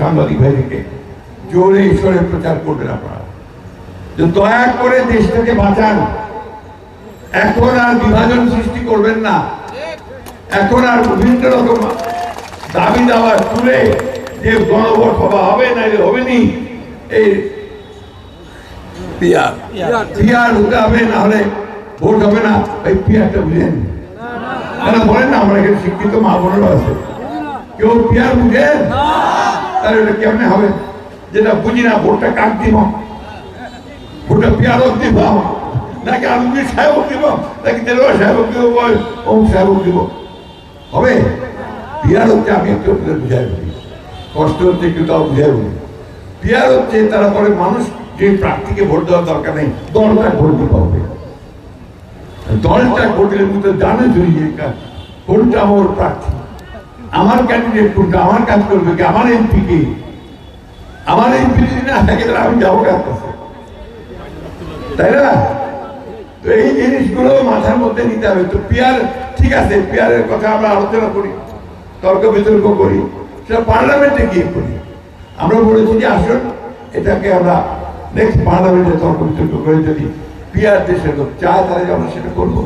সাংবাদিক ভাইদেরকে। জোরে ঈশ্বরে প্রচার করবেন আপনারা। দয়া করে দেশটাকে বাঁচান। এখন আর বিভাজন সৃষ্টি করবেন না। এখন আর বিভিন্ন রকম দাবি তুলে যে গণভোট সভা হবে না নি এই হবে, না হলে ভোট হবে না। এই পিয়ারটা বুঝেন। বলেন না, আমরা এখানে শিক্ষিত মা বোনেরা আছে। কেউ পিয়ার বুঝেন? তাহলে কেমনে হবে? যেটা বুঝি না, ভোটটা কাক দিব? ভোটটা দিব নাকি আলমগীর সাহেবক দিব? নাকি সাহেবক দিব? সাহেবক দিব? হবে? আমি একটু বুঝাই বলি। কষ্ট হচ্ছে একটু তাও বুঝাই বলি। পিয়ার হচ্ছে মানুষ যে প্রার্থীকে ভোট দেওয়ার দরকার নেই দলটা ভোট দিতে হবে। দলটা ভোট দিলে জানো তুমি যে কা- কোনটা আমার প্রার্থী। আমার ক্যান্ডিডেট কোনটা? আমার কাজ করবে কি? আমার এমপি কে? আমার এমপি যদি না থাকে, তাহলে আমি যাব কাজ করতে তাই না? তো এই জিনিসগুলো মাথার মধ্যে নিতে হবে। তো পিয়ার ঠিক আছে পিয়ারের কথা আমরা আলোচনা করি, তর্ক বিতর্ক করি, সেটা পার্লামেন্টে গিয়ে করি। আমরা বলেছি যে আসুন, এটাকে আমরা নেক্সট পার্লামেন্টে তর্ক বিতর্ক করে যদি পিয়ার দেশের লোক চায়, তাহলে আমরা সেটা করব।